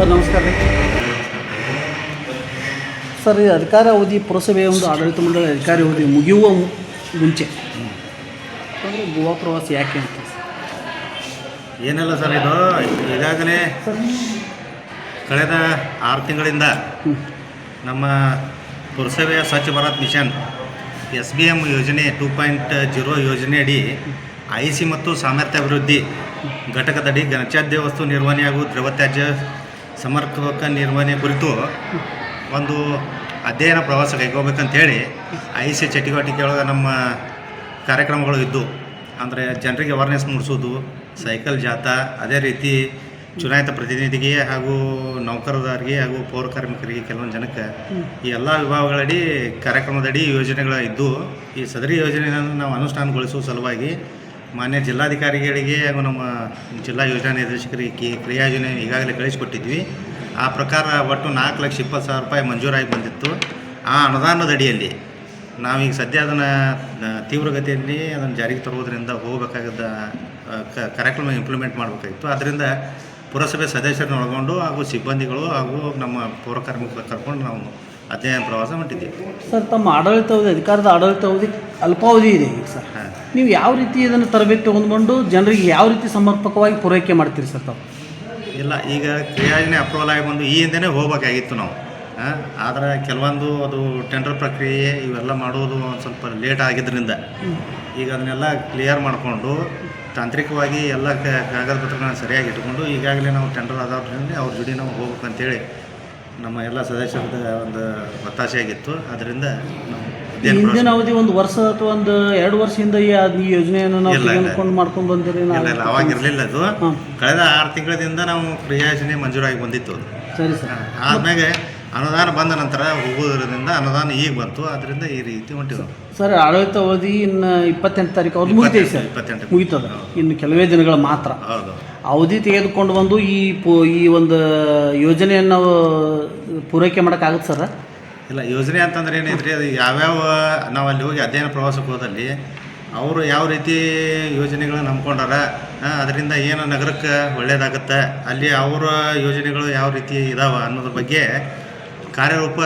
Sir ನಮಸ್ಕಾರ ರೀ. Sir ಈ ಅಧಿಕಾರ ಅವಧಿ ಪುರಸಭೆಯ ಒಂದು ಆಡಳಿತ ಮಂಡಳಿ ಅಧಿಕಾರಿ ಅವಧಿ ಮುಗಿಯುವ ಮುಂಚೆ ಅಂದರೆ ಗೋವಾ ಪ್ರವಾಸ ಯಾಕೆ ಅಂತ ಏನಿಲ್ಲ ಸರ್ ಇದು? ಈಗಾಗಲೇ ಕಳೆದ ಆರು ತಿಂಗಳಿಂದ ನಮ್ಮ ಪುರಸಭೆಯ Swachh Bharat Mission S B M ಯೋಜನೆ ಟೂ ಪಾಯಿಂಟ್ ಜೀರೋ ಯೋಜನೆ ಅಡಿ ಐ ಸಿ ಮತ್ತು ಸಾಮರ್ಥ್ಯ ಅಭಿವೃದ್ಧಿ ಘಟಕದಡಿ ಘನತ್ಯಾಜ್ಯ ವಸ್ತು ನಿರ್ವಹಣೆ ಹಾಗೂ ದ್ರವ ತ್ಯಾಜ್ಯ ಸಮರ್ಪಕ ನಿರ್ವಹಣೆ ಕುರಿತು ಒಂದು ಅಧ್ಯಯನ ಪ್ರವಾಸ ಹೇಳಿ ಐ ಸಿ ಚಟುವಟಿಕೆಯೊಳಗೆ ನಮ್ಮ ಕಾರ್ಯಕ್ರಮಗಳು ಇದ್ದು, ಅಂದರೆ ಜನರಿಗೆ ಅವೇರ್ನೆಸ್ ಮೂಡಿಸೋದು ಸೈಕಲ್ ಜಾಥಾ, ಅದೇ ರೀತಿ ಚುನಾಯಿತ ಪ್ರತಿನಿಧಿಗೆ ಹಾಗೂ ನೌಕರದಾರಿಗೆ ಹಾಗೂ ಪೌರ ಕಾರ್ಮಿಕರಿಗೆ ಕೆಲವೊಂದು ಜನಕ್ಕೆ ಈ ಎಲ್ಲ ವಿಭಾಗಗಳಡಿ ಕಾರ್ಯಕ್ರಮದಡಿ ಯೋಜನೆಗಳ ಇದ್ದು, ಈ ಸದರಿ ಯೋಜನೆಯನ್ನು ನಾವು ಅನುಷ್ಠಾನಗೊಳಿಸುವ ಸಲುವಾಗಿ ಮಾನ್ಯ ಜಿಲ್ಲಾಧಿಕಾರಿಗಳಿಗೆ ಹಾಗೂ ನಮ್ಮ ಜಿಲ್ಲಾ ಯೋಜನಾ ನಿರ್ದೇಶಕರಿಗೆ ಕಿ ಕ್ರಿಯಾ ಯೋಜನೆ ಈಗಾಗಲೇ ಕಳಿಸಿಕೊಟ್ಟಿದ್ವಿ. ಆ ಪ್ರಕಾರ ಒಟ್ಟು ನಾಲ್ಕು ಲಕ್ಷ ಇಪ್ಪತ್ತು ಸಾವಿರ ರೂಪಾಯಿ ಮಂಜೂರಾಗಿ ಬಂದಿತ್ತು. ಆ ಅನುದಾನದ ಅಡಿಯಲ್ಲಿ ನಾವೀಗ ಸದ್ಯ ಅದನ್ನು ತೀವ್ರಗತಿಯಲ್ಲಿ ಅದನ್ನು ಜಾರಿಗೆ ತರುವುದರಿಂದ ಹೋಗಬೇಕಾಗಿದ್ದ ಕಾರ್ಯಕ್ರಮ ಇಂಪ್ಲಿಮೆಂಟ್ ಮಾಡಬೇಕಾಗಿತ್ತು. ಆದ್ದರಿಂದ ಪುರಸಭೆ ಸದಸ್ಯರನ್ನ ಒಳಗೊಂಡು ಹಾಗೂ ಸಿಬ್ಬಂದಿಗಳು ಹಾಗೂ ನಮ್ಮ ಪೌರ ಕಾರ್ಮಿಕರು ಕರ್ಕೊಂಡು ನಾವು ಅಧ್ಯಯನ ಪ್ರವಾಸ ಹೊಂಟಿದ್ದೀವಿ ಸರ್ ತಮ್ಮ ಆಡಳಿತ ಅವಧಿ ಅಧಿಕಾರದ ಆಡಳಿತ ಅವಧಿ ಅಲ್ಪಾವಧಿ ಇದೆ ಈಗ ಸರ್. ಹಾಂ. ನೀವು ಯಾವ ರೀತಿ ಇದನ್ನು ತರಬೇತಿ ಹೊಂದ್ಕೊಂಡು ಜನರಿಗೆ ಯಾವ ರೀತಿ ಸಮರ್ಪಕವಾಗಿ ಪೂರೈಕೆ ಮಾಡ್ತೀರಿ ಸರ್ ತಾವು? ಇಲ್ಲ ಈಗ ಕ್ರಿಯಾಜನೆ ಅಪ್ರೂವಲ್ ಆಗಿ ಬಂದು ಈ ಹಿಂದೆನೇ ಹೋಗ್ಬೇಕಾಗಿತ್ತು ನಾವು. ಆದರೆ ಕೆಲವೊಂದು ಅದು ಟೆಂಡರ್ ಪ್ರಕ್ರಿಯೆ ಇವೆಲ್ಲ ಮಾಡೋದು ಒಂದು ಸ್ವಲ್ಪ ಲೇಟ್ ಆಗಿದ್ದರಿಂದ ಈಗ ಅದನ್ನೆಲ್ಲ ಕ್ಲಿಯರ್ ಮಾಡಿಕೊಂಡು ತಾಂತ್ರಿಕವಾಗಿ ಎಲ್ಲ ಕ- ಕಾಗದ ಪತ್ರಗಳನ್ನ ಸರಿಯಾಗಿ ಇಟ್ಕೊಂಡು ಈಗಾಗಲೇ ನಾವು ಟೆಂಡರ್ ಆದವ್ರಿಂದ ಅವ್ರ ಜೋಡಿ ನಾವು ಹೋಗ್ಬೇಕಂತೇಳಿ ನಮ್ಮ ಎಲ್ಲ ಸದಸ್ಯರದ ಒಂದು ಒತ್ತಾಸೆ ಆಗಿತ್ತು ಅದರಿಂದ ನಾವು ಅಧ್ಯಯನ ಹಿಂದಿನ ಅವಧಿ ಒಂದು ವರ್ಷ ಅಥವಾ ಒಂದು ಎರಡು ವರ್ಷದಿಂದ ಈ ಅದ್- ಈ ಯೋಜನೆಯನ್ನು ನಾವು ಇಲ್ಲ, ಇಲ್ಲ. ತೆಗೆದುಕೊಂಡು ಮಾಡ್ಕೊಂಡು ಬಂದಿರಿ ಇಲ್ಲ ಇಲ್ಲ ಅವಾಗ ಇರಲಿಲ್ಲ ಅದು. ಹಾಂ. ಕಳೆದ ಆರು ತಿಂಗಳಿಂದ ನಾವು ಕ್ರಿಯಾಯೋಜನೆ ಮಂಜೂರಾಗಿ ಬಂದಿತ್ತು ಅದು. ಸರಿ ಸರ್. ಆದ್ಮೇಲೆ ಅನುದಾನ ಬಂದ ನಂತರ ಹೋಗೋದ್ರಿಂದ ಅನುದಾನ ಈಗ ಬಂತು. ಅದರಿಂದ ಈ ರೀತಿ ಹೊಂಟಿದ್ರು ಸರ್ ಆಡಳಿತ ಅವಧಿ ಇನ್ನು ಇಪ್ಪತ್ತೆಂಟು ತಾರೀಕು ಅವ್ರು ಮುಗಿತೈತೆ ಸರ್. ಇಪ್ಪತ್ತೆಂಟು. ಮುಗಿತದ. ಇನ್ನು ಕೆಲವೇ ದಿನಗಳು ಮಾತ್ರ. ಹೌದು. ಅವಧಿ ತೆಗೆದುಕೊಂಡು ಬಂದು ಈ ಪು ಈ ಒಂದು ಯೋಜನೆಯನ್ನು ಪೂರೈಕೆ ಮಾಡೋಕ್ಕಾಗುತ್ತೆ ಸರ್? ಇಲ್ಲ ಯೋಜನೆ ಅಂತಂದ್ರೆ ಏನೈತ್ರಿ ಅದು ಯಾವ್ಯಾವ ನಾವು ಅಲ್ಲಿ ಹೋಗಿ ಅಧ್ಯಯನ ಪ್ರವಾಸಕ್ಕೆ ಹೋದಲ್ಲಿ ಅವರು ಯಾವ ರೀತಿ ಯೋಜನೆಗಳನ್ನ ನಂಬ್ಕೊಂಡಾರ ಅದರಿಂದ ಏನು ನಗರಕ್ಕೆ ಒಳ್ಳೇದಾಗುತ್ತೆ ಅಲ್ಲಿ ಅವರ ಯೋಜನೆಗಳು ಯಾವ ರೀತಿ ಇದಾವೆ ಅನ್ನೋದ್ರ ಬಗ್ಗೆ ಕಾರ್ಯರೂಪ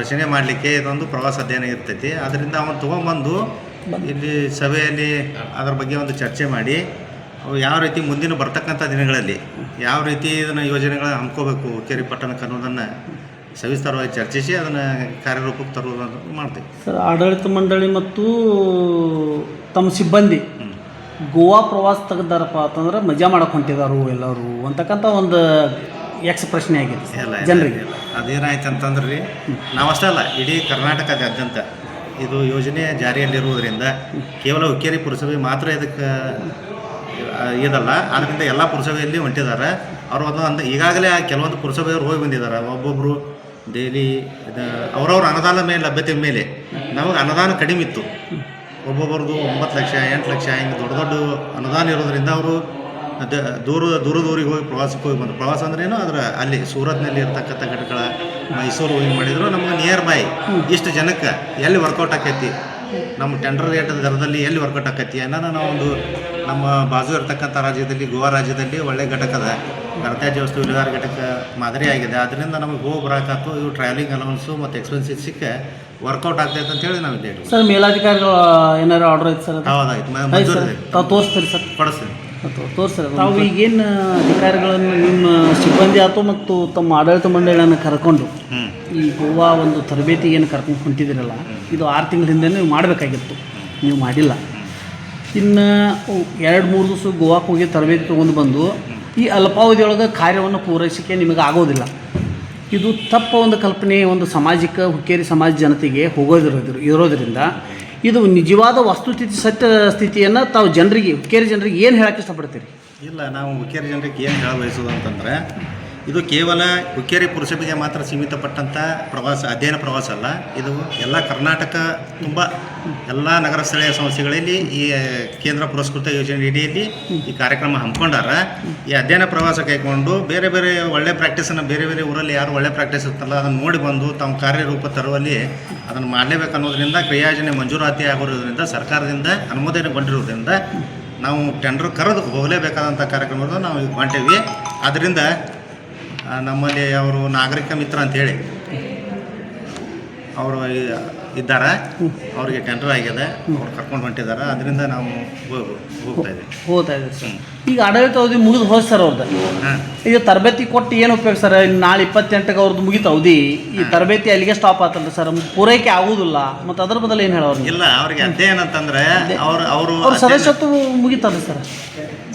ರಚನೆ ಮಾಡಲಿಕ್ಕೆ ಇದೊಂದು ಪ್ರವಾಸ ಅಧ್ಯಯನ ಇರ್ತೈತಿ. ಅದರಿಂದ ಅವನು ತೊಗೊಂಬಂದು ಇಲ್ಲಿ ಸಭೆಯಲ್ಲಿ ಅದ್ರ ಬಗ್ಗೆ ಒಂದು ಚರ್ಚೆ ಮಾಡಿ ಯಾವ ರೀತಿ ಮುಂದಿನ ಬರ್ತಕ್ಕಂಥ ದಿನಗಳಲ್ಲಿ ಯಾವ ರೀತಿ ಇದನ್ನು ಯೋಜನೆಗಳನ್ನು ಹಮ್ಕೋಬೇಕು ಕೆರೆ ಪಟ್ಟಣಕ್ಕೆ ಅನ್ನೋದನ್ನು ಸವಿಸ್ತಾರವಾಗಿ ಚರ್ಚಿಸಿ ಅದನ್ನು ಕಾರ್ಯರೂಪಕ್ಕೆ ತರುವುದನ್ನು ಮಾಡ್ತೀವಿ ಸರ್ ಆಡಳಿತ ಮಂಡಳಿ ಮತ್ತು ತಮ್ಮ ಸಿಬ್ಬಂದಿ. ಗೋವಾ ಪ್ರವಾಸ ತೆಗೆದಾರಪ್ಪ ಅಂತಂದ್ರೆ ಮಜಾ ಮಾಡಕ್ಕೆ ಹೊಂಟಿದಾರು ಎಲ್ಲರೂ ಅಂತಕ್ಕಂಥ ಒಂದು ಎಕ್ಸ್ ಪ್ರಶ್ನೆ ಆಗಿದೆ ಎಲ್ಲ ಜನರಿಗೆ. ಅದೇನಾಯ್ತು ಅಂತಂದ್ರೆ ರೀ ನಾವಷ್ಟೇ ಅಲ್ಲ ಇಡೀ ಕರ್ನಾಟಕದಾದ್ಯಂತ ಇದು ಯೋಜನೆ ಜಾರಿಯಲ್ಲಿರುವುದರಿಂದ ಕೇವಲ ಹುಕ್ಕೇರಿ ಪುರಸಭೆ ಮಾತ್ರ ಇದಕ್ಕೆ ಇದಲ್ಲ. ಆದ್ದರಿಂದ ಎಲ್ಲ ಪುರಸಭೆಯಲ್ಲಿ ಹೊಂಟಿದ್ದಾರೆ. ಅವರು ಒಂದು ಅಂದ ಈಗಾಗಲೇ ಕೆಲವೊಂದು ಪುರಸಭೆಯವರು ಹೋಗಿ ಬಂದಿದ್ದಾರೆ. ಒಬ್ಬೊಬ್ಬರು ಡೈಲಿ ಅವರವ್ರ ಅನುದಾನ ಮೇಲೆ, ಲಭ್ಯತೆ ಮೇಲೆ. ನಮಗೆ ಅನುದಾನ ಕಡಿಮೆ ಇತ್ತು. ಒಬ್ಬೊಬ್ಬರದು ಒಂಬತ್ತು ಲಕ್ಷ, ಎಂಟು ಲಕ್ಷ, ಹಿಂಗೆ ದೊಡ್ಡ ದೊಡ್ಡ ಅನುದಾನ ಇರೋದ್ರಿಂದ ಅವರು ದೂರ ದೂರ ದೂರಿಗೆ ಹೋಗಿ ಪ್ರವಾಸಕ್ಕೆ ಹೋಗಿ ಬಂದರು. ಪ್ರವಾಸ ಅಂದ್ರೇನು ಅದರ ಅಲ್ಲಿ ಸೂರತ್ನಲ್ಲಿ ಇರ್ತಕ್ಕಂಥ ಘಟಕಗಳ ಮೈಸೂರು ಹೋಗಿ ಮಾಡಿದ್ರು. ನಮಗೆ ನಿಯರ್ ಬೈ ಇಷ್ಟು ಜನಕ್ಕೆ ಎಲ್ಲಿ ವರ್ಕೌಟ್ ಆಕೈತಿ? ನಮ್ಮ ಟೆಂಡರ್ ರೇಟ್ ದರದಲ್ಲಿ ಎಲ್ಲಿ ವರ್ಕೌಟ್ ಆಕತಿ ಅನ್ನೋದು ನಾವು ಒಂದು ನಮ್ಮ ಬಾಜು ಇರ್ತಕ್ಕಂಥ ರಾಜ್ಯದಲ್ಲಿ ಗೋವಾ ರಾಜ್ಯದಲ್ಲಿ ಒಳ್ಳೆ ಅದ. ಗಣತ್ಯಾಜ್ಯ ವಸ್ತು ವಿಲೇವಾರ ಘಟಕ ಮಾದರಿ ಆಗಿದೆ. ಅದರಿಂದ ನಮಗೆ ಹೋಗಿ ಬರೋಕ್ಕಾಯ್ತು ಇವು ಟ್ರಾವೆಲಿಂಗ್ ಅಲೌನ್ಸು ಮತ್ತು ಎಕ್ಸ್ಪೆನ್ಸಿಸ್ ಸಿಕ್ಕ ವರ್ಕೌಟ್ ಆಗ್ತೈತೆ ಅಂತೇಳಿ ನಾವು ಇಲ್ಲಿ ಸರ್ ಮೇಲಾಧಿಕಾರಿಗಳು ಏನಾರು ಆರ್ಡರ್ ಐತೆ ಸರ್? ಹೌದಾಯ್ತು ತೋರಿಸ್ತೀರಿ ಸರ್. ಪಡಿಸ್ತೀನಿ ತೋರಿಸ್ತೀರಿ ತಾವು ಈಗೇನು ಅಧಿಕಾರಿಗಳನ್ನು ನಿಮ್ಮ ಸಿಬ್ಬಂದಿ ಆಯ್ತು ಮತ್ತು ತಮ್ಮ ಆಡಳಿತ ಮಂಡಳಿಯನ್ನು ಕರ್ಕೊಂಡು ಈ ಗೋವಾ ಒಂದು ತರಬೇತಿಗೆ ಏನು ಕರ್ಕೊಂಡು ಹೊಂಟಿದ್ದೀರಲ್ಲ ಇದು ಆರು ತಿಂಗಳ ಹಿಂದೆ ನೀವು ಮಾಡಬೇಕಾಗಿತ್ತು. ನೀವು ಮಾಡಿಲ್ಲ. ಇನ್ನು ಎರಡು ಮೂರು ದಿವಸ ಗೋವಾಕ್ಕೆ ಹೋಗಿ ತರಬೇತಿ ತೊಗೊಂಡು ಬಂದು ಈ ಅಲ್ಪಾವಧಿಯೊಳಗೆ ಕಾರ್ಯವನ್ನು ಪೂರೈಸೋಕ್ಕೆ ನಿಮಗೆ ಆಗೋದಿಲ್ಲ. ಇದು ತಪ್ಪ ಒಂದು ಕಲ್ಪನೆ ಒಂದು ಸಾಮಾಜಿಕ ಹುಕ್ಕೇರಿ ಸಮಾಜ ಜನತೆಗೆ ಹೋಗೋದಿರೋದ್ರ ಇರೋದರಿಂದ ಇದು ನಿಜವಾದ ವಸ್ತುಸ್ಥಿತಿ ಸತ್ಯ ಸ್ಥಿತಿಯನ್ನು ತಾವು ಜನರಿಗೆ ಹುಕ್ಕೇರಿ ಜನರಿಗೆ ಏನು ಹೇಳಕ್ಕೆ ಇಷ್ಟಪಡ್ತೀರಿ? ಇಲ್ಲ, ನಾವು ಹುಕ್ಕೇರಿ ಜನರಿಗೆ ಏನು ಹೇಳ ಬಯಸೋದು ಅಂತಂದರೆ ಇದು ಕೇವಲ ಹುಕ್ಕೇರಿ ಪುರಸಭೆಗೆ ಮಾತ್ರ ಸೀಮಿತಪಟ್ಟಂಥ ಪ್ರವಾಸ, ಅಧ್ಯಯನ ಪ್ರವಾಸ ಅಲ್ಲ. ಇದು ಎಲ್ಲ ಕರ್ನಾಟಕ ತುಂಬ ಎಲ್ಲ ನಗರ ಸ್ಥಳೀಯ ಸಂಸ್ಥೆಗಳಲ್ಲಿ ಈ ಕೇಂದ್ರ ಪುರಸ್ಕೃತ ಯೋಜನೆ ಅಡಿಯಲ್ಲಿ ಈ ಕಾರ್ಯಕ್ರಮ ಹಮ್ಮಿಕೊಂಡಾರ. ಈ ಅಧ್ಯಯನ ಪ್ರವಾಸ ಕೈಗೊಂಡು ಬೇರೆ ಬೇರೆ ಒಳ್ಳೆ ಪ್ರಾಕ್ಟೀಸನ್ನು ಬೇರೆ ಬೇರೆ ಊರಲ್ಲಿ ಯಾರು ಒಳ್ಳೆ ಪ್ರಾಕ್ಟೀಸ್ ಇರ್ತಲ್ಲ ಅದನ್ನು ನೋಡಿ ಬಂದು ತಮ್ಮ ಕಾರ್ಯರೂಪ ತರುವಲ್ಲಿ ಅದನ್ನು ಮಾಡಲೇಬೇಕು ಅನ್ನೋದ್ರಿಂದ ಕ್ರಿಯಾಯೋಜನೆ ಮಂಜೂರಾತಿ ಆಗಿರೋದ್ರಿಂದ ಸರ್ಕಾರದಿಂದ ಅನುಮೋದನೆಗೊಂಡಿರೋದ್ರಿಂದ ನಾವು ಟೆಂಡರ್ ಕರೆದು ಹೋಗಲೇಬೇಕಾದಂಥ ಕಾರ್ಯಕ್ರಮಗಳನ್ನು ನಾವು ಮಾಡ್ತೇವೆ. ಆದ್ದರಿಂದ ನಮ್ಮಲ್ಲಿ ಅವರು ನಾಗರಿಕ ಮಿತ್ರ ಅಂತ ಹೇಳಿ ಅವರು ಇದ್ದಾರೆ. ಅವರಿಗೆ ಟೆಂಡರ್ ಆಗಿದೆ. ಅವ್ರು ಕರ್ಕೊಂಡು ಹೊಂಟಿದ್ದಾರೆ. ಅದರಿಂದ ನಾವು ಹೋಗ್ತಾ ಇದ್ದೀವಿ. ಹೋಗ್ತಾ ಇದೆ ಸರ್. ಈಗ ಆಡಳಿತ ಅವಧಿ ಮುಗಿದು ಹೋದ್ ಸರ್ ಅವ್ರದ್ದು ಈಗ ತರಬೇತಿ ಕೊಟ್ಟು ಏನು ಉಪಯೋಗ ಸರ್? ನಾಳೆ ಇಪ್ಪತ್ತೆಂಟಕ್ಕೆ ಅವ್ರದ್ದು ಮುಗಿತು ಅವಧಿ. ಈ ತರಬೇತಿ ಅಲ್ಲಿಗೆ ಸ್ಟಾಪ್ ಆತಲ್ಲ ಸರ್. ಪೂರೈಕೆ ಆಗುದಿಲ್ಲ. ಮತ್ತು ಅದ್ರ ಬದಲು ಏನು ಹೇಳೋರು ಇಲ್ಲ ಅವ್ರಿಗೆ ಅಂತ ಏನಂತಂದ್ರೆ ಅವ್ರು ಅವರು ಅವ್ರ ಸದಸ್ಯತ್ವ ಮುಗಿತಲ್ಲ ಸರ್?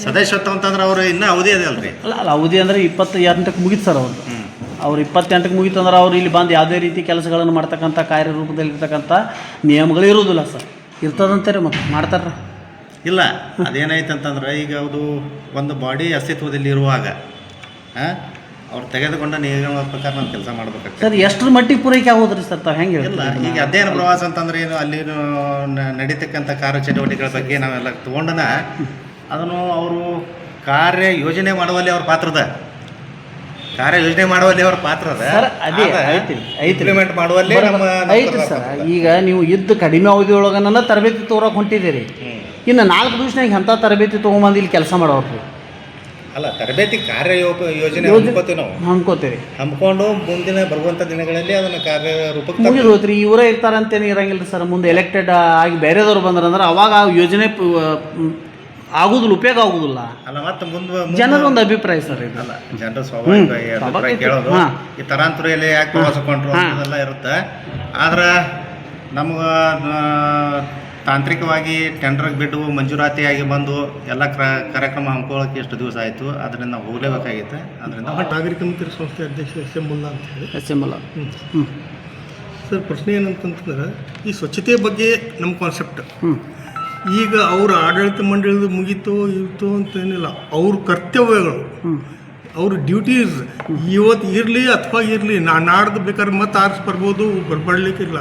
ಸದಸ್ಯತ್ವ ಅಂತಂದ್ರೆ ಅವರು ಇನ್ನೂ ಅವಧಿ ಅದೇ ಅಲ್ರಿ? ಅಲ್ಲ ಅಲ್ಲ ಅವಧಿ ಅಂದ್ರೆ ಇಪ್ಪತ್ತು ಎಂಟಕ್ಕೆ ಮುಗಿತು ಸರ್ ಅವ್ರದ್ದು ಅವ್ರು ಇಪ್ಪತ್ತೆಂಟಕ್ಕೆ ಮುಗಿತು ಅಂದ್ರೆ ಅವ್ರು ಇಲ್ಲಿ ಬಂದು ಯಾವುದೇ ರೀತಿ ಕೆಲಸಗಳನ್ನು ಮಾಡ್ತಕ್ಕಂಥ ಕಾರ್ಯರೂಪದಲ್ಲಿರ್ತಕ್ಕಂಥ ನಿಯಮಗಳು ಇರೋದಿಲ್ಲ ಸರ್. ರೀ ಮತ್ತು ಮಾಡ್ತಾರ ಇಲ್ಲ ಅದೇನಾಯ್ತು ಅಂತಂದ್ರೆ ಈಗ ಅದು ಒಂದು ಬಾಡಿ ಅಸ್ತಿತ್ವದಲ್ಲಿ ಇರುವಾಗ ಆ, ಅವ್ರು ತೆಗೆದುಕೊಂಡ ನಿಯಮಗಳ ಪ್ರಕಾರ ನಾನು ಕೆಲಸ ಮಾಡ್ಬೇಕಾಗ್ತದೆ. ಸರ್ ಎಷ್ಟರ ಮಟ್ಟಿಗೆ ಪೂರೈಕೆ ಆಗೋದ್ರಿ ಸರ್ ತಾವು? ಹೆಂಗೆ ಇಲ್ಲ ಈಗ ಅಧ್ಯಯನ ಪ್ರವಾಸ ಅಂತಂದ್ರೆ ಏನು ಅಲ್ಲಿ ನಡೀತಕ್ಕಂಥ ಕಾರ್ಯಚಟುವಟಿಕೆಗಳ ಬಗ್ಗೆ ನಾವೆಲ್ಲ ತೊಗೊಂಡನ ಅದನ್ನು ಅವರು ಕಾರ್ಯ ಯೋಜನೆ ಮಾಡುವಲ್ಲಿ ಅವ್ರ ಪಾತ್ರದ. ಕಾರ್ಯ ಯೋಜನೆ ಮಾಡುವಲ್ಲಿ ಅವ್ರ ಪಾತ್ರದ ಸರ್ ಅದೇ ಐತಿ ಐತಿ ಇಂಪ್ಲಿಮೆಂಟ್ ಮಾಡುವಲ್ಲಿ ನಮ್ಮ ಐತಿ ಸರ್. ಈಗ ನೀವು ಇದ್ದ ಕಡಿಮೆ ಅವಧಿಯೊಳಗನ ತರಬೇತಿ ತೋರಕ್ಕೆ ಹೊಂಟಿದ್ದೀರಿ. ಇನ್ನು ನಾಲ್ಕು ದಿವಸನಾಗ ಎಂಥ ತರಬೇತಿ ತೊಗೊಂಬಂದು ಇಲ್ಲಿ ಕೆಲಸ ಮಾಡೋರು ಅಲ್ಲ ತರಬೇತಿ ಕಾರ್ಯ ಯೋಜನೆ ಹಮ್ಕೋತೀವಿ ನಾವು. ಅನ್ಕೋತೀರಿ ಹಮ್ಮಿಕೊಂಡು ಮುಂದಿನ ಬರುವಂಥ ದಿನಗಳಲ್ಲಿ ಅದನ್ನು ಕಾರ್ಯ ರೂಪಕ್ಕೆ ತರ್ತೀವಿ. ಮುಗಿದು ಇವರೇ ಇರ್ತಾರಂತೇನು ಇರಂಗಿಲ್ಲ ಸರ್. ಮುಂದೆ ಎಲೆಕ್ಟೆಡ್ ಆಗಿ ಬೇರೆದವ್ರು ಬಂದ್ರಂದ್ರೆ ಅವಾಗ ಆ ಯೋಜನೆ ಆಗುದಿಲ್ಲ ಉಪಯೋಗ ಆಗುದಿಲ್ಲ. ಅಲ್ಲ ಮತ್ತೆ ಮುಂದೆ ಜನರ ಒಂದು ಅಭಿಪ್ರಾಯ ಸರ್ ಇದು. ಅಲ್ಲ ಜನರ ಸ್ವಾಭಾವಿಕ ಹ್ಮ್. ಈ ಅಭಿಪ್ರಾಯ. ಕೇಳೋದು. ಈ ತರಾಂತುರಿಯಲ್ಲಿ ಯಾಕೆ ಪ್ರವಾಸ ಕೊಂಡ್ರು ಹಾ. ಇರುತ್ತೆ. ಆದ್ರೆ ನಮ್ಗೆ ತಾಂತ್ರಿಕವಾಗಿ ಟೆಂಡರ್ಗೆ ಬಿಟ್ಟು ಮಂಜೂರಾತಿಯಾಗಿ ಬಂದು ಎಲ್ಲ ಕ್ರ ಕಾರ್ಯಕ್ರಮ ಹಮ್ಕೊಳ್ಳೋಕೆ ಎಷ್ಟು ದಿವಸ ಆಯಿತು. ಅದರಿಂದ ನಾವು ಹೋಗಲೇಬೇಕಾಗಿತ್ತು. ಅದರಿಂದ ನಾಗರಿಕ ಮಿತ್ರ ಸಂಸ್ಥೆ ಅಧ್ಯಕ್ಷ ಎಸ್ ಎಂ ಮುಲ್ಲಾ ಅಂತ ಹೇಳಿ. S M Mulla. ಹ್ಞೂ ಸರ್ ಪ್ರಶ್ನೆ ಏನಂತಂತಂದ್ರೆ ಈ ಸ್ವಚ್ಛತೆ ಬಗ್ಗೆ ನಮ್ಮ ಕಾನ್ಸೆಪ್ಟ್ ಹ್ಞೂ ಈಗ ಅವ್ರ ಆಡಳಿತ ಮಂಡಳಿದು ಮುಗೀತು ಇತ್ತು ಅಂತ ಏನಿಲ್ಲ ಅವ್ರ ಕರ್ತವ್ಯಗಳು. ಅವ್ರ ಡ್ಯೂಟೀಸ್ ಇವತ್ತು ಇರಲಿ ಅಥವಾ ಇರಲಿ ನಾ ನಾಡ್ದು ಬೇಕಾದ್ರೆ ಮತ್ತೆ ಆರಿಸಿ ಬರ್ಬೋದು ಬರ್ಬಡ್ಲಿಕ್ಕಿಲ್ಲ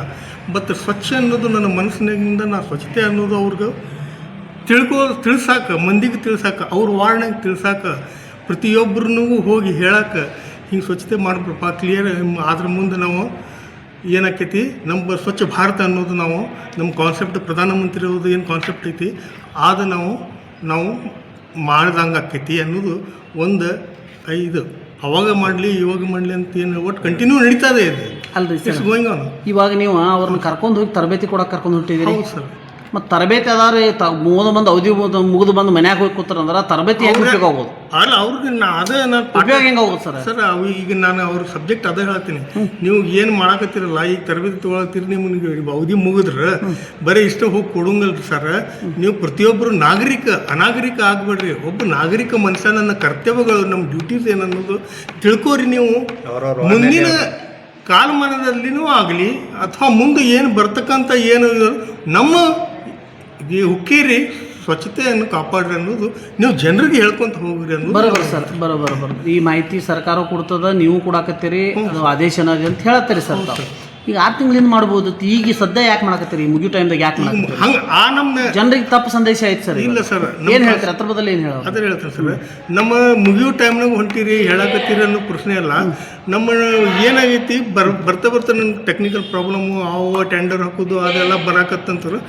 ಬಟ್ ಸ್ವಚ್ಛ ಅನ್ನೋದು ನನ್ನ ಮನಸ್ಸಿನಿಂದ ನಾ ಸ್ವಚ್ಛತೆ ಅನ್ನೋದು ಅವ್ರಿಗೆ ತಿಳ್ಕೋ ತಿಳ್ಸಾಕ ಮಂದಿಗೆ ತಿಳ್ಸಾಕ ಅವ್ರ ವಾರ್ಡ್ನಾಗ ತಿಳ್ಸಾಕ ಪ್ರತಿಯೊಬ್ಬರನ್ನೂ ಹೋಗಿ ಹೇಳಕ್ಕೆ ಹಿಂಗೆ ಸ್ವಚ್ಛತೆ ಮಾಡ್ಬಿಡಪ್ಪ ಕ್ಲಿಯರ್ ಅದ್ರ ಮುಂದೆ ನಾವು ಏನಾಕೈತಿ? ನಮ್ಮ ಸ್ವಚ್ಛ ಭಾರತ ಅನ್ನೋದು ನಾವು ನಮ್ಮ ಕಾನ್ಸೆಪ್ಟ್ ಪ್ರಧಾನಮಂತ್ರಿ ಅವ್ರದ್ದು ಏನು ಕಾನ್ಸೆಪ್ಟ್ ಐತಿ? ಆದ ನಾವು ನಾವು ಮಾಡ್ದಂಗೆ ಆಕೈತಿ ಅನ್ನೋದು ಒಂದು ಐದು. ಅವಾಗ ಮಾಡಲಿ ಇವಾಗ ಮಾಡಲಿ ಅಂತ ಏನು ಒಟ್ಟು ಕಂಟಿನ್ಯೂ ನಡೀತಾ ಇದೆ ಅಲ್ರಿ ಗೋಯಿಂಗ್ ಆನ್ ಇವಾಗ ನೀವು ಅವ್ರನ್ನ ಕರ್ಕೊಂಡು ಹೋಗಿ ತರಬೇತಿ ಕೊಡಕ್ಕೆ ಕರ್ಕೊಂಡು ಹೊಟ್ಟಿದ್ದೀರಿ ಹೌದು ಸರ್. ಮತ್ತು ತರಬೇತಿ ಅದಾರೆ ತ ಮುಗಿದು ಬಂದು ಅವಧಿ ಮುಗಿದು ಬಂದು ಮನ್ಯಾಗ ಹೋಗಿ ಕೂತಾರಂದ್ರೆ ತರಬೇತಿ ಹೆಂಗೆ ಉಪಯೋಗ ಅಲ್ಲ ಅವ್ರಿಗೆ ನಾ ಅದೇ ನಾನು ಉಪಯೋಗ ಹೆಂಗೆ ಆಗೋದು ಸರ್? ಸರ್ ಅವು ಈಗ ನಾನು ಅವ್ರ ಸಬ್ಜೆಕ್ಟ್ ಅದೇ ಹೇಳ್ತೀನಿ. ನೀವು ಏನು ಮಾಡಕತ್ತೀರಲ್ಲ ಈಗ ತರಬೇತಿ ತೊಗೊಳತ್ತೀರಿ ನಿಮ್ಗೆ ಅವಧಿ ಮುಗಿದ್ರೆ ಬರೀ ಇಷ್ಟ ಹೋಗಿ ಕೊಡಂಗಲ್ರಿ ಸರ್. ನೀವು ಪ್ರತಿಯೊಬ್ಬರು ನಾಗರಿಕ ಅನಾಗರಿಕ ಆಗ್ಬೇಡ್ರಿ. ಒಬ್ಬ ನಾಗರಿಕ ಮನುಷ್ಯ ನನ್ನ ಕರ್ತವ್ಯಗಳು ನಮ್ಮ ಡ್ಯೂಟೀಸ್ ಏನನ್ನೋದು ತಿಳ್ಕೋರಿ ನೀವು. ಮುಂದಿನ ಕಾಲಮಾನದಲ್ಲಿನೂ ಆಗಲಿ ಅಥವಾ ಮುಂದೆ ಏನು ಬರ್ತಕ್ಕಂಥ ಏನು ನಮ್ಮ ಈ ಹುಕ್ಕಿರಿ ಸ್ವಚ್ಛತೆಯನ್ನು ಕಾಪಾಡ್ರಿ ಅನ್ನೋದು ನೀವು ಜನರಿಗೆ ಹೇಳ್ಕೊಂತ ಹೋಗ್ರಿ ಅನ್ನೋದು ಬರೋಬರ್ ಸರ್ ಬರೋಬರ್ ಬರೋಬರ್. ಈ ಮಾಹಿತಿ ಸರ್ಕಾರ ಕೊಡ್ತದ ನೀವು ಕೊಡಾಕತ್ತೀರಿ ಅದು ಆದೇಶ ಅಂತ ಹೇಳತ್ತೀರಿ ಸರ್. ತಾವು ಈಗ ಆರು ತಿಂಗಳಿಂದ ಮಾಡ್ಬೋದು. ಈಗ ಸದ್ಯ ಯಾಕೆ ಮಾಡಕತ್ತೀರಿ? ಮುಗಿಯೋ ಟೈಮ್ದಾಗ ಯಾಕೆ ಮಾಡಿ ಹಂಗೆ ಆ ನಮ್ಮ ಜನರಿಗೆ ತಪ್ಪು ಸಂದೇಶ ಆಯ್ತು ಸರ್ ಇಲ್ಲ ಸರ್ ಏನು ಹೇಳ್ತಾರೆ? ಅದ್ರ ಬದಲು ಏನು ಹೇಳ ಅದೇ ಹೇಳ್ತಾರೆ ಸರ್. ನಮ್ಮ ಮುಗಿಯೋ ಟೈಮ್ನಾಗ ಹೊಂಟಿರಿ ಹೇಳಕತ್ತೀರಿ ಅನ್ನೋ ಪ್ರಶ್ನೆ ಅಲ್ಲ. ನಮ್ಮ ಏನಾಗೈತಿ ಬರ್ ಬರ್ತಾ ಬರ್ತಾ ನನ್ನ ಟೆಕ್ನಿಕಲ್ ಪ್ರಾಬ್ಲಮ್ಮು ಅವು ಟೆಂಡರ್ ಹಾಕೋದು ಅದೆಲ್ಲ ಬರಾಕತ್ತಂತಾರೆ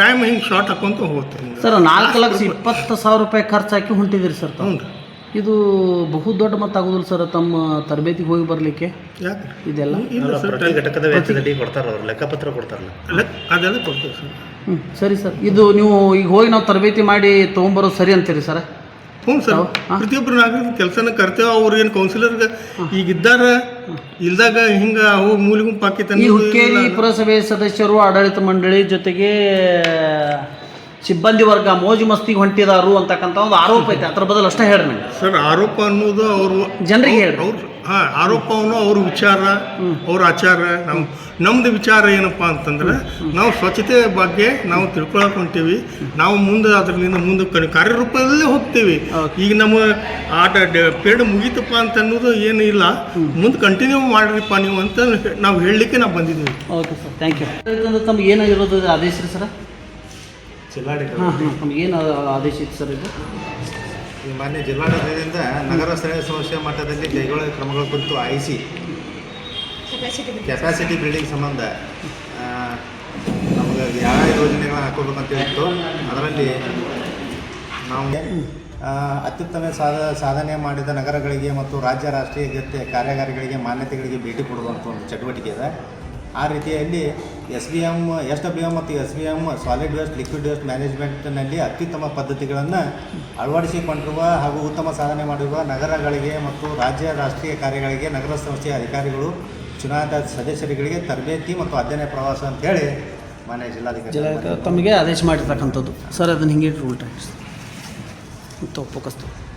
ಟೈಮ್ ಹಿಂಗೆ ಶಾರ್ಟ್ ಹಾಕೊಂತ ಹೋಗುತ್ತೆ ಸರ್ ನಾಲ್ಕು ಲಕ್ಷ ಇಪ್ಪತ್ತು ಸಾವಿರ ರೂಪಾಯಿ ಖರ್ಚು ಹಾಕಿ ಹೊಂಟಿದ್ದೀರಿ ಸರ್ ಹ್ಞೂ ಇದು ಬಹು ದೊಡ್ಡ ಮೊತ್ತ ಆಗೋದಿಲ್ಲ ಸರ್ ತಮ್ಮ ತರಬೇತಿಗೆ ಹೋಗಿ ಬರಲಿಕ್ಕೆ. ಯಾಕೆ? ಇದೆಲ್ಲ? ಪ್ರತಿ ಘಟಕದ ವೆಚ್ಚದಲ್ಲಿ ಕೊಡ್ತಾರ ಅವ್ರು ಲೆಕ್ಕಪತ್ರ ಕೊಡ್ತಾರಲ್ಲ. ಅದೆಲ್ಲ ಕೊಡ್ತೇವೆ ಸರ್. ಹ್ಞೂ ಸರಿ ಸರ್. ಇದು ನೀವು ಈಗ ಹೋಗಿ ನಾವು ತರಬೇತಿ ಮಾಡಿ ತೊಗೊಂಬರೋದು ಸರಿ ಅಂತೀರಿ ಸರ್? ಹ್ಞೂ ಸರ್. ಪ್ರತಿಯೊಬ್ಬರು ನಾಗರಿಕ ಕೆಲಸನ ಕರ್ತೇವೆ ಅವ್ರು ಏನು ಕೌನ್ಸಿಲರ್ಗೆ ಈಗ ಇದ್ದಾರ ಇಲ್ದಾಗ ಹಿಂಗೆ ಅವು ಮೂಲೆ ಗುಂಪು ಹುಕ್ಕೇರಿ ಪುರಸಭೆ ಸದಸ್ಯರು ಆಡಳಿತ ಮಂಡಳಿ ಜೊತೆಗೆ ಸಿಬ್ಬಂದಿ ವರ್ಗ ಮೋಜು ಮಸ್ತಿಗೆ ಹೊಂಟಿದಾರು ಅಂತಕ್ಕಂಥ ಒಂದು ಆರೋಪ ಐತೆ. ಅದ್ರ ಬದಲು ಅಷ್ಟೇ ಹೇಳ್ರಿ ನನಗೆ ಸರ್ ಆರೋಪ ಅನ್ನೋದು ಅವರು ಜನರಿಗೆ ಹೇಳಿ ಅವ್ರು ಹಾಂ ಆರೋಪವನ್ನು ಅವ್ರ ವಿಚಾರ ಅವ್ರ ಆಚಾರ ನಮ್ಮ ನಮ್ದು ವಿಚಾರ ಏನಪ್ಪ ಅಂತಂದ್ರೆ ನಾವು ಸ್ವಚ್ಛತೆ ಬಗ್ಗೆ ನಾವು ತಿಳ್ಕೊಳಕ್ ಹೊಂಟಿವಿ. ನಾವು ಮುಂದೆ ಅದರಿಂದ ಮುಂದೆ ಕಾರ್ಯರೂಪದಲ್ಲೇ ಹೋಗ್ತೀವಿ. ಈಗ ನಮ್ಮ ಆಟ ಪೇಡ್ ಮುಗೀತಪ್ಪ ಅಂತ ಅನ್ನೋದು ಏನು ಇಲ್ಲ. ಮುಂದೆ ಕಂಟಿನ್ಯೂ ಮಾಡ್ರಿಪ್ಪ ನೀವು ಅಂತ ನಾವು ಹೇಳಲಿಕ್ಕೆ ನಾವು ಬಂದಿದ್ದೀವಿ. ಓಕೆ ಸರ್ ಥ್ಯಾಂಕ್ ಯು ತಮ್ಗೆ ಏನಾಗಿರೋದು ಆದೇಶ ಸರ್? ಏನು ಆದೇಶ ಇತ್ತು ಸರ್ ಇದು? ಈ ಮಾನ್ಯ ಜಿಲ್ಲಾಡಳಿತದಿಂದ ನಗರ ಸ್ಥಳೀಯ ಸಮಸ್ಯೆ ಮಟ್ಟದಲ್ಲಿ ಕೈಗೊಳ್ಳುವ ಕ್ರಮಗಳ ಕುರಿತು ಆಯಿಸಿ ಕೆಪಾಸಿಟಿ ಬಿಲ್ಡಿಂಗ್ ಸಂಬಂಧ ನಮಗೆ ಯಾವ ಯೋಜನೆಗಳನ್ನ ಹಾಕೋಬೇಕಂತ ಹೇಳಿತ್ತು ಅದರಲ್ಲಿ ನಾವು ಅತ್ಯುತ್ತಮ ಸಾಧ ಸಾಧನೆ ಮಾಡಿದ ನಗರಗಳಿಗೆ ಮತ್ತು ರಾಜ್ಯ ರಾಷ್ಟ್ರೀಯ ಗತ್ಯ ಕಾರ್ಯಾಗಾರಗಳಿಗೆ ಮಾನ್ಯತೆಗಳಿಗೆ ಭೇಟಿ ಕೊಡುವಂಥ ಒಂದು ಚಟುವಟಿಕೆ ಇದೆ. ಆ ರೀತಿಯಲ್ಲಿ S B M S W M ಮತ್ತು S B M solid waste liquid waste ಮ್ಯಾನೇಜ್ಮೆಂಟ್ನಲ್ಲಿ ಅತ್ಯುತ್ತಮ ಪದ್ಧತಿಗಳನ್ನು ಅಳವಡಿಸಿಕೊಂಡಿರುವ ಹಾಗೂ ಉತ್ತಮ ಸಾಧನೆ ಮಾಡಿರುವ ನಗರಗಳಿಗೆ ಮತ್ತು ರಾಜ್ಯ ರಾಷ್ಟ್ರೀಯ ಕಾರ್ಯಗಳಿಗೆ ನಗರ ಸಂಸ್ಥೆಯ ಅಧಿಕಾರಿಗಳು, ಚುನಾಯಿತ ಸದಸ್ಯರುಗಳಿಗೆ ತರಬೇತಿ ಮತ್ತು ಅಧ್ಯಯನ ಪ್ರವಾಸ ಅಂತೇಳಿ ಮಾನ್ಯ ಜಿಲ್ಲಾಧಿಕಾರಿ ಜಿಲ್ಲಾ ತಮಗೆ ಆದೇಶ ಮಾಡಿರ್ತಕ್ಕಂಥದ್ದು. ಸರ್, ಅದನ್ನು ಹಿಂಗೆ ರೂಲ್ ಫೋಕಸ್ ಹ್ಞೂ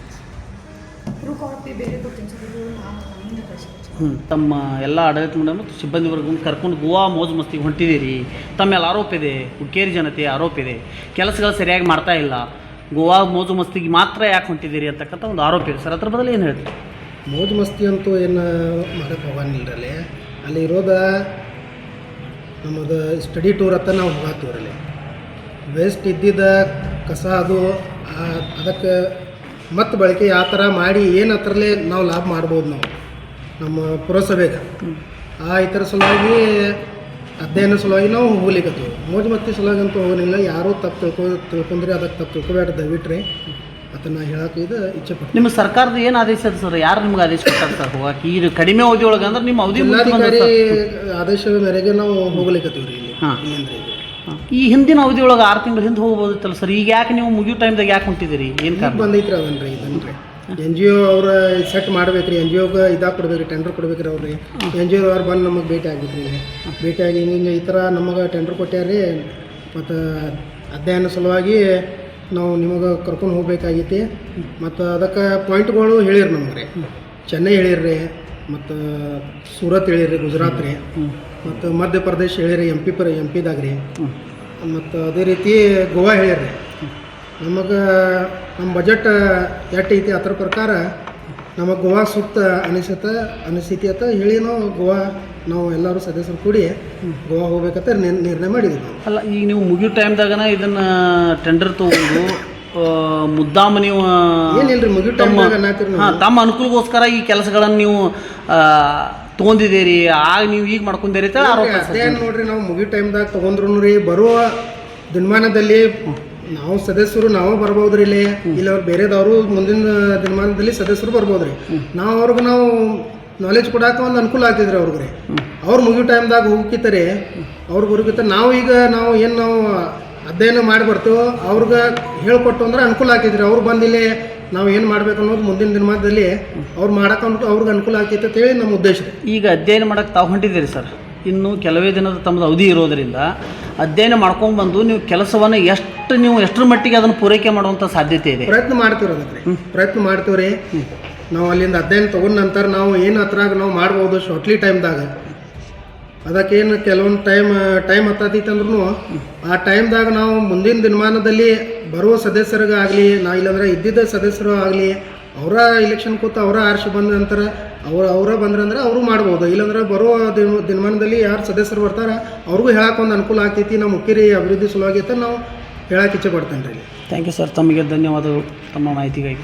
ತಮ್ಮ ಎಲ್ಲ ಆಡಳಿತ ಮಂಡಳಿ ಮತ್ತು ಸಿಬ್ಬಂದಿ ವರ್ಗವನ್ನು ಕರ್ಕೊಂಡು ಗೋವಾ ಮೋಜು ಮಸ್ತಿಗೆ ಹೊಂಟಿದ್ದೀರಿ. ತಮ್ಮೆಲ್ಲ ಮೇಲೆ ಆರೋಪ ಇದೆ ಹುಕ್ಕೇರಿ ಜನತೆ ಆರೋಪ ಇದೆ. ಕೆಲಸಗಳು ಸರಿಯಾಗಿ ಮಾಡ್ತಾ ಇಲ್ಲ. ಗೋವಾ ಮೋಜು ಮಸ್ತಿಗೆ ಮಾತ್ರ ಯಾಕೆ ಹೊಂಟಿದ್ದೀರಿ ಅಂತಕ್ಕಂಥ ಒಂದು ಆರೋಪ ಇದೆ. ಸರ್ ಅದ್ರ ಬದಲು ಏನು ಹೇಳ್ತೀರಿ? ಮೋಜು ಮಸ್ತಿ ಅಂತೂ ಏನು ಮಾಡೋಕ್ಕೆ ಹೋಗಿಲ್ಲ ಅಲ್ಲಿ ಇರೋದು ನಮ್ಮದು ಸ್ಟಡಿ ಟೂರ್ ಅಂತ ನಾವು ಹೋಗತ್ತೀವಿ ಅಲ್ಲಿ ವೇಸ್ಟ್ ಇದ್ದಿದ್ದ ಕಸ ಅದು ಅದಕ್ಕೆ ಮತ್ತೆ ಬಳಕೆ ಯಾವ ಥರ ಮಾಡಿ ಏನು ಹತ್ರಲ್ಲೇ ನಾವು ಲಾಭ ಮಾಡ್ಬೋದು ನಾವು ನಮ್ಮ ಪುರಸಭೆಗೆ. ಆ ಈ ಥರ ಸಲುವಾಗಿ ಅಧ್ಯಯನ ಸಲುವಾಗಿ ನಾವು ಹೋಗ್ಲಿಕ್ಕತ್ತೀವಿ ಮೋಜು ಮತ್ತೆ ಸಲುವಾಗಿ ಅಂತೂ ಹೋಗಲಿಲ್ಲ. ಯಾರೂ ತಪ್ಪು ತಿಳ್ಕೊ ತಿಳ್ಕೊಂಡ್ರೆ ಅದಕ್ಕೆ ತಪ್ಪು ತಿಳ್ಕೊಬೇಡ ದಯವಿಟ್ರಿ. ಅದನ್ನು ಹೇಳಕ್ಕೆ ಇದು ಇಚ್ಛೆ ಪಡ್ತೀನಿ. ನಿಮ್ಮ ಸರ್ಕಾರದ ಏನು ಆದೇಶ ಸರ್? ಯಾರು ನಿಮ್ಗೆ ಆದೇಶ ಕೊಟ್ಟಾರೆ ಸರ್? ಹೋಗಕ್ಕೆ ಈಗ ಕಡಿಮೆ ಅವಧಿ ಒಳಗೆ ಅಂದ್ರೆ ನಿಮ್ಮ ಅವಧಿ ಆದೇಶದ ಮೇರೆಗೆ ನಾವು ಹೋಗ್ಲಿಕ್ಕತ್ತೀವಿ ರೀ ಇಲ್ಲಿ ಹಾಂ. ಈ ಹಿಂದಿನ ಅವಧಿಯೊಳಗೆ ಆರು ತಿಂಗಳ ಹಿಂದೆ ಹೋಗ್ಬೋದಿತ್ತಲ್ಲ ಸರ್. ಈಗ ಯಾಕೆ ನೀವು ಮುಗಿಯೋ ಟೈಮ್ದಾಗ ಯಾಕೆ ಹೊಂಟಿದ್ದೀರಿ? ಏನು ಕಾರಣ? ಬಂದೈತ್ರಿ ಅದನ್ರಿ ಇದನ್ರಿ ಎನ್ ಜಿ ಒ ಅವ್ರ ಸೆಟ್ ಮಾಡ್ಬೇಕ್ರಿ. ಎನ್ ಜಿ ಒಗೆ ಇದಾಗ ಕೊಡ್ಬೇಕ್ರಿ ಟೆಂಡರ್ ಕೊಡ್ಬೇಕ್ರಿ ಅವ್ರಿ ಎನ್ ಜಿ ಒ ಅವ್ರು ಬಂದು ನಮಗೆ ಭೇಟಿ ಆಗಿದ್ರಿ. ಭೇಟಿಯಾಗಿ ಹಿಂಗೆ ಹಿಂಗೆ ಈ ಥರ ನಮಗೆ ಟೆಂಡರ್ ಕೊಟ್ಟಾರ್ರಿ ಮತ್ತು ಅಧ್ಯಯನ ಸಲುವಾಗಿ ನಾವು ನಿಮಗೆ ಕರ್ಕೊಂಡು ಹೋಗ್ಬೇಕಾಗೈತಿ ಮತ್ತು ಅದಕ್ಕೆ ಪಾಯಿಂಟ್ಗಳು ಹೇಳಿರಿ ನಮ್ಗೆ ರೀ. ಚೆನ್ನೈ ಹೇಳಿರ್ರಿ ಮತ್ತು ಸೂರತ್ ಹೇಳಿರಿ ಗುಜರಾತ್ ರೀ. ಮತ್ತು ಮಧ್ಯಪ್ರದೇಶ ಹೇಳಿರಿ ಎಂ ಪಿ ಪರ ಎಂ ಪಿದಾಗ ರೀ. ಮತ್ತು ಅದೇ ರೀತಿ ಗೋವಾ ಹೇಳಿರಿ ನಮಗೆ ನಮ್ಮ ಬಜೆಟ್ ಎಷ್ಟು ಐತಿ ಅದ್ರ ಪ್ರಕಾರ ನಮಗೆ ಗೋವಾ ಸೂಕ್ತ ಅನಿಸತ ಅನಿಸ್ತೈತಿ ಅಂತ ಹೇಳಿ ನಾವು ಗೋವಾ ನಾವು ಎಲ್ಲರೂ ಸದಸ್ಯರು ಕೂಡಿ ಗೋವಾ ಹೋಗ್ಬೇಕಂತ ನಿರ್- ನಿರ್ಣಯ ಮಾಡಿದ್ವಿ ಅಲ್ಲ ಈಗ ನೀವು ಮುಗಿಯೋ ಟೈಮ್ದಾಗನ ಇದನ್ನು ಟೆಂಡರ್ ತೊಗೊಂಡು ಮುದ್ದಾಮ ನೀವು ಏನಿಲ್ರಿ ಮುಗಿಯೋ ಟೈಮ್ ಟೈಮ್ದಾಗ ತಮ್ಮ ಅನುಕೂಲಗೋಸ್ಕರ ಈ ಕೆಲಸಗಳನ್ನು ನೀವು ತೊಗೊಂಡಿದ್ದೀರಿ ಆಗ ನೀವು ಈಗ ಮಾಡ್ಕೊಂಡಿರಿ ಅಂತ ಆರೋಪ ನೋಡ್ರಿ, ನಾವು ಮುಗಿ ಟೈಮ್ದಾಗ ತೊಗೊಂಡ್ರು ರೀ ಬರುವ ದಿನಮಾನದಲ್ಲಿ ನಾವು ಸದಸ್ಯರು ನಾವು ಬರ್ಬೋದ್ರಿ ಇಲ್ಲಿ. ಇಲ್ಲ ಅವ್ರು ಬೇರೆದವರು ಮುಂದಿನ ದಿನಮಾನದಲ್ಲಿ ಸದಸ್ಯರು ಬರ್ಬೋದ್ರಿ. ನಾವು ಅವ್ರಿಗೆ ನಾವು ನಾಲೆಜ್ ಕೊಡಾಕ ಒಂದು ಅನುಕೂಲ ಆಗ್ತಿದ್ರಿ ಅವ್ರಿಗೆ. ಅವ್ರು ಮುಗಿಯೋ ಟೈಮ್ದಾಗ ಹೋಗಿತ್ತರಿ ಅವ್ರಿಗೆ ಹುಡುಗಿತ್ತ ನಾವು ಈಗ ನಾವು ಏನು ನಾವು ಅಧ್ಯಯನ ಮಾಡಿ ಬರ್ತೀವೋ ಅವ್ರಿಗೆ ಹೇಳ್ಕೊಟ್ಟು ಅಂದ್ರೆ ಅನುಕೂಲ ಆಗ್ತಿದ್ರಿ. ಅವ್ರು ಬಂದಿಲ್ಲಿ ನಾವು ಏನು ಮಾಡಬೇಕು ಅನ್ನೋದು ಮುಂದಿನ ದಿನಮಾನದಲ್ಲಿ ಅವ್ರು ಮಾಡಕ್ಕೆ ಅವ್ರಿಗೆ ಅನುಕೂಲ ಆಗ್ತೈತೆ ಅಂತೇಳಿ ನಮ್ಮ ಉದ್ದೇಶ. ರೀ ಈಗ ಅಧ್ಯಯನ ಮಾಡಕ್ಕೆ ತಾವು ಹೊಂಟಿದ್ದೀರಿ ಸರ್. ಇನ್ನು ಕೆಲವೇ ದಿನದ ತಮ್ಮದು ಅವಧಿ ಇರೋದರಿಂದ ಅಧ್ಯಯನ ಮಾಡ್ಕೊಂಡು ಬಂದು ನೀವು ಕೆಲಸವನ್ನು ಎಷ್ಟು ನೀವು ಎಷ್ಟರ ಮಟ್ಟಿಗೆ ಅದನ್ನು ಪೂರೈಕೆ ಮಾಡುವಂಥ ಸಾಧ್ಯತೆ ಇದೆ? ಪ್ರಯತ್ನ ಮಾಡ್ತೀವಿ ಅದಕ್ಕೆ ಪ್ರಯತ್ನ ಮಾಡ್ತೀವಿ ರೀ ನಾವು ಅಲ್ಲಿಂದ ಅಧ್ಯಯನ ತಗೊಂಡ ನಂತರ ನಾವು ಏನು ಹತ್ರಾಗ ನಾವು ಮಾಡ್ಬೋದು ಶಾರ್ಟ್ಲಿ ಟೈಮ್ದಾಗ ಅದಕ್ಕೇನು ಕೆಲವೊಂದು ಟೈಮ್ ಟೈಮ್ ಹತ್ತತಿತ್ತಂದ್ರೂ ಅಂದ್ರೂ ಆ ಟೈಮ್ದಾಗ ನಾವು ಮುಂದಿನ ದಿನಮಾನದಲ್ಲಿ ಬರುವ ಸದಸ್ಯರಿಗಾಗಲಿ ನಾ ಇಲ್ಲಂದ್ರೆ ಇದ್ದಿದ್ದ ಸದಸ್ಯರು ಆಗಲಿ, ಅವರ ಇಲೆಕ್ಷನ್ ಕೂತು ಅವರ ಆರ್ಸಿ ಬಂದ ನಂತರ ಅವ್ರು, ಅವರ ಬಂದ್ರಂದ್ರೆ ಅವರು ಮಾಡ್ಬೋದು. ಇಲ್ಲಾಂದ್ರೆ ಬರೋ ದಿನ, ದಿನಮಾನದಲ್ಲಿ ಯಾರು ಸದಸ್ಯರು ಬರ್ತಾರ, ಅವ್ರಿಗೂ ಹೇಳಕ್ಕೆ ಒಂದು ಅನುಕೂಲ ಆಗ್ತೈತಿ. ನಾವು ಮುಖ್ಯರಿ ಅಭಿವೃದ್ಧಿ ಸಲುವಾಗಿ ಅಂತ ನಾವು ಹೇಳಕ್ಕೆ ಇಚ್ಛೆ ಪಡ್ತೇನೆ ರೀ ಥ್ಯಾಂಕ್ ಯು ಸರ್ ತಮಗೆ ಧನ್ಯವಾದಗಳು. ತಮ್ಮ ಮಾಹಿತಿಗಾಗಿ.